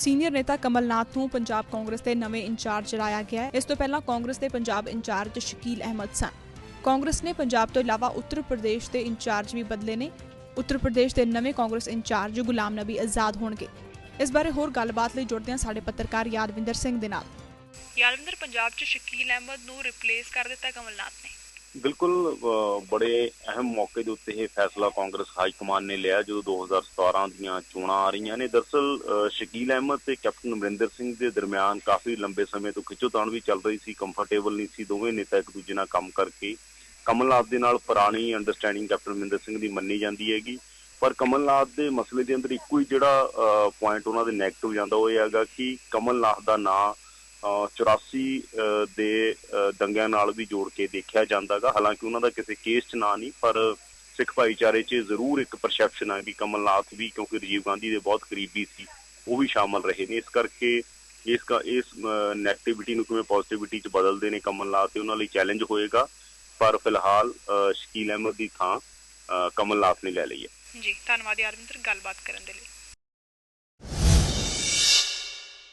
Senior ਨੇਤਾ ਕਮਲਨਾਥ ਨੂੰ ਪੰਜਾਬ ਕਾਂਗਰਸ ਦੇ ਨਵੇਂ ਇੰਚਾਰਜ ਚੁਣਾਇਆ ਗਿਆ ਹੈ। ਇਸ ਤੋਂ ਪਹਿਲਾਂ ਕਾਂਗਰਸ ਦੇ ਪੰਜਾਬ ਇੰਚਾਰਜ ਸ਼ਕੀਲ ਅਹਿਮਦ ਸਨ। ਕਾਂਗਰਸ ਨੇ ਪੰਜਾਬ ਤੋਂ ਇਲਾਵਾ ਉੱਤਰ ਪ੍ਰਦੇਸ਼ ਦੇ ਇੰਚਾਰਜ ਵੀ ਬਦਲੇ ਨੇ। ਉੱਤਰ ਪ੍ਰਦੇਸ਼ ਦੇ ਨਵੇਂ ਕਾਂਗਰਸ ਇੰਚਾਰਜ ਗੁਲਾਮ ਨਬੀ ਆਜ਼ਾਦ ਹੋਣਗੇ। ਇਸ ਬਾਰੇ ਹੋਰ ਗੱਲਬਾਤ ਲਈ ਜੁੜਦੇ ਹਾਂ ਸਾਡੇ ਪੱਤਰਕਾਰ ਯਾਦਵਿੰਦਰ ਸਿੰਘ ਦੇ ਨਾਲ। ਯਾਦਵਿੰਦਰ, ਪੰਜਾਬ 'ਚ ਸ਼ਕੀਲ ਅਹਿਮਦ ਨੂੰ ਰਿਪਲੇਸ ਕਰ ਦਿੱਤਾ ਕਮਲਨਾਥ ਨੇ। ਬਿਲਕੁਲ ਬੜੇ ਅਹਿਮ ਮੌਕੇ ਦੇ ਉੱਤੇ ਇਹ ਫੈਸਲਾ ਕਾਂਗਰਸ ਹਾਈ ਕਮਾਨ ਨੇ ਲਿਆ, ਜਦੋਂ 2017 ਦੀਆਂ ਚੋਣਾਂ ਆ ਰਹੀਆਂ ਨੇ। ਦਰਸਲ ਸ਼ਕੀਲ ਅਹਿਮਦ ਤੇ ਕੈਪਟਨ ਅਮਰਿੰਦਰ ਸਿੰਘ ਦੇ ਦਰਮਿਆਨ ਕਾਫੀ ਲੰਬੇ ਸਮੇਂ ਤੋਂ ਖਿੱਚੋਤਾਣ ਵੀ ਚੱਲ ਰਹੀ ਸੀ ਕੰਫਰਟੇਬਲ ਨਹੀਂ ਸੀ। ਦੋਵੇਂ ਨੇਤਾ ਇੱਕ ਦੂਜੇ ਨਾਲ ਕੰਮ ਕਰਕੇ ਕਮਲਨਾਥ ਦੇ ਨਾਲ ਪੁਰਾਣੀ ਅੰਡਰਸਟੈਂਡਿੰਗ ਕੈਪਟਨ ਅਮਰਿੰਦਰ ਸਿੰਘ ਦੀ ਮੰਨੀ ਜਾਂਦੀ ਹੈਗੀ। ਪਰ ਕਮਲਨਾਥ ਦੇ ਮਸਲੇ ਦੇ ਅੰਦਰ ਇੱਕੋ ਹੀ ਜਿਹੜਾ ਪੁਆਇੰਟ ਉਹਨਾਂ ਦੇ 네ਗੇਟਿਵ ਜਾਂਦਾ, ਉਹ ਇਹ ਹੈਗਾ ਕਿ ਕਮਲਨਾਥ ਦਾ ਨਾਂ 84 ਦੇ ਦੰਗਿਆਂ ਨਾਲ ਵੀ ਜੋੜ ਕੇ ਦੇਖਿਆ ਜਾਂਦਾਗਾ। ਹਾਲਾਂਕਿ ਉਹਨਾਂ ਦਾ ਕਿਸੇ ਕੇਸ 'ਚ ਨਾਂ ਨਹੀਂ, ਪਰ ਸਿੱਖ ਭਾਈਚਾਰੇ 'ਚ ਜ਼ਰੂਰ ਇੱਕ ਪਰਸੈਪਸ਼ਨ ਹੈ ਕਿ ਕਮਲਨਾਥ ਵੀ, ਕਿਉਂਕਿ ਰਾਜੀਵ ਗਾਂਧੀ ਦੇ ਬਹੁਤ ਕਰੀਬੀ ਸੀ, ਉਹ ਵੀ ਸ਼ਾਮਲ ਰਹੇ ਨੇ। ਇਸ ਕਰਕੇ ਇਸ ਕਾ, ਇਸ ਨੈਗੇਟਿਵਿਟੀ ਨੂੰ ਕਿਵੇਂ ਪੋਜ਼ਿਟਿਵਿਟੀ 'ਚ ਬਦਲਦੇ ਨੇ ਕਮਲਨਾਥ ਤੇ ਉਹਨਾਂ ਲਈ ਚੈਲੰਜ ਹੋਏਗਾ। ਪਰ ਫਿਲਹਾਲ ਸ਼ਕੀਲ ਅਹਿਮਦ ਦੀ ਥਾਂ ਕਮਲਨਾਥ ਨੇ ਲੈ ਲਈ ਹੈ। ਜੀ, ਧੰਨਵਾਦ ਯਾਦਵਿੰਦਰ ਗੱਲਬਾਤ ਕਰਨ ਦੇ ਲਈ।